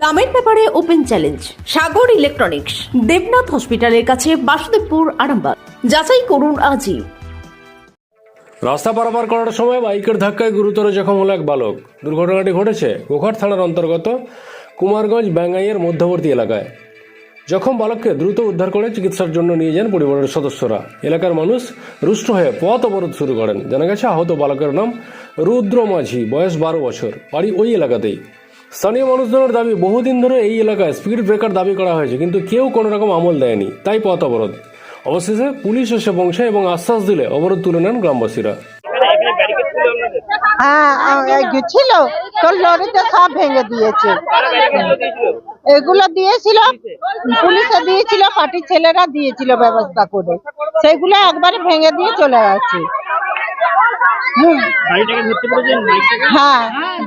দামের ব্যাপারে open challenge, Sagar electronics, Debnath হসপিটালের কাছে বাসুদেবপুর, আরামবাগ। যাচাই করুন আজই। রাস্তা পারাপার করার সময় বাইকের ধাক্কায় গুরুতর জখম হলো এক বালক। দুর্ঘটনাটি ঘটেছে গোঘাট থানার অন্তর্গত কুমারগঞ্জ ব্যাঙ্গাইয়ের মধ্যবর্তী এলাকায়। জখম বালককে দ্রুত উদ্ধার করে চিকিৎসার জন্য নিয়ে যান পরিবারের সদস্যরা। এলাকার মানুষ রুষ্ট হয়ে পথ অবরোধ শুরু করেন। জানা গেছে, আহত বালকের নাম রুদ্র মাঝি, বয়স বারো বছর। বাড়ি ওই এলাকাতেই। স্থানীয় মানুষজনের দাবি, বহুদিন ধরে এই এলাকায় স্পিড ব্রেকার দাবি করা হয়েছে, কিন্তু কেউ কোনো রকম আমল দেয়নি। তাই পথ অবরোধ। অবশেষে পুলিশ এসে পৌঁছায় এবং আশ্বাস দিলে অবরোধ তুলে নেন গ্রামবাসীরা। আ- তো লরিতে সব ভেঙে দিয়েছে। এগুলো দিয়েছিল, পুলিশে দিয়েছিল, পার্টির ছেলেরা দিয়েছিল ব্যবস্থা করে। সেগুলো একবারে ভেঙে দিয়ে চলে গেছে হ্যাঁ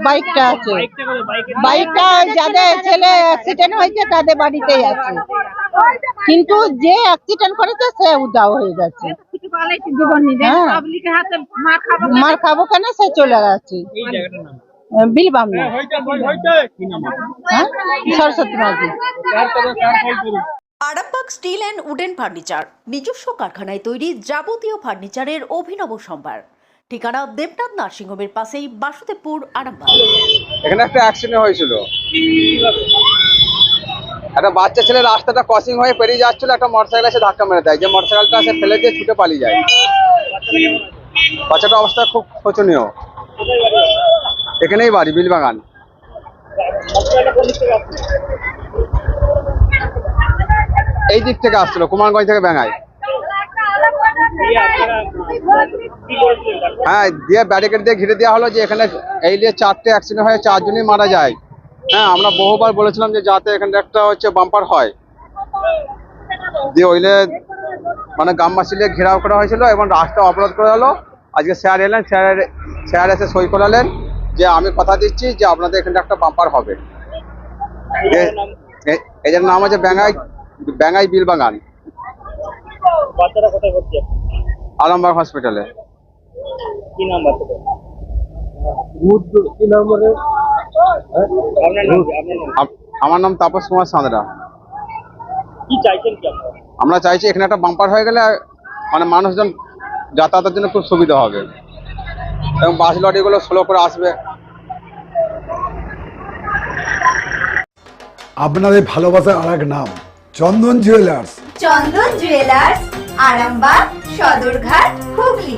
বাইকটা আছে। বাইকটা যাদের ছেলে অ্যাক্সিডেন্ট হয়েছে তাদের বাড়িতেই আছে। কিন্তু যে অ্যাক্সিডেন্ট করেছে সে উদাও হয়ে গেছে। হ্যাঁ। মার খাব কেন? সে চলে গেছে। এই বিলবাম। না কি নাম হ্যাঁ Saraswati Majhi. Arambagh steel and wooden furniture নিজস্ব কারখানায় তৈরি যাবতীয় ফার্নিচারের অভিনব সম্ভার। ঠিকানা দেবনাথ নার্সিংহোমের পাশেই বাসুদেবপুর আরামবাগ। এখানে একটা অ্যাক্সিডেন্ট হয়েছিল। একটা বাচ্চা ছেলে রাস্তাটা ক্রসিং হয়ে পেরিয়ে যাচ্ছিল একটা মোটরসাইকেল এসে ধাক্কা মেরে দেয়। যে মোটরসাইকেলটা সে ফেলে দিয়ে ছুটে পালিয়ে যায়। বাচ্চাটার অবস্থা খুব শোচনীয়। এখানেই বাড়ি বিলবাগান। এই দিক থেকে আসছিল কুমারগঞ্জ থেকে ব্যাঙায় হ্যাঁ দিয়ে ব্যারিকেড দিয়ে ঘিরে দেওয়া হলো যে এখানে এই নিয়ে চারটে অ্যাক্সিডেন্ট হয়ে চারজনই মারা যায়। হ্যাঁ আমরা বহুবার বলেছিলাম যে যাতে এখানে একটা হচ্ছে বাম্পার হয়। দিয়ে ওইলে মানে গ্রামবাসী নিয়ে ঘেরাও করা হয়েছিল এবং রাস্তা অবরোধ করা হলো। আজকে স্যার এলেন স্যার স্যার এসে সই করালেন যে আমি কথা দিচ্ছি যে আপনাদের এখানে একটা বাম্পার হবে। এদের নাম হচ্ছে ব্যাঙ্গাই ব্যাঙ্গাই বাচ্চারা কোথায় আলমবাগ হসপিটালে কি নাম আপনার কি? আম- আমার নাম তাপস কুমার সাঁতরা। কি চাইছেন কি আমরা চাইছি এখানে একটা বাম্পার হয়ে গেলে মানে মানুষজন যাতায়াতের জন্য খুব সুবিধা হবে। এবং বাস লরিগুলো স্লো করে আসবে। আপনাদের ভালোবাসার আর এক নাম Chandan jewellers Chandan jewellers Arambagh Sadarghat Hooghly.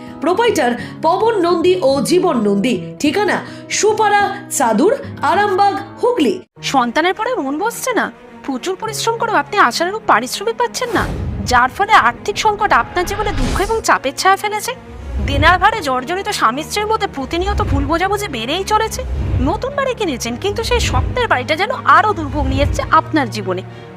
Proprietor Pawan Nandi ও জীবন নন্দী। ঠিকানা সুপারা চাদুর, আরামবাগ, হুগলি। সন্তানের পরে মন বসছে না। প্রচুর পরিশ্রম করেও আপনি আশানুরূপ পারিশ্রমিক পাচ্ছেন না। যার ফলে আর্থিক সংকট আপনার জীবনে দুঃখ এবং চাপের ছায়া ফেলেছে। দেনার ভারে জর্জরিত স্বামী স্ত্রীর মধ্যে প্রতিনিয়ত ভুল বোঝাবুঝি বেড়েই চলেছে। নতুন বাড়ি কিনেছেন, কিন্তু সেই স্বপ্নের বাড়িটা যেন আরও দুর্ভোগ নিয়ে আপনার জীবনে।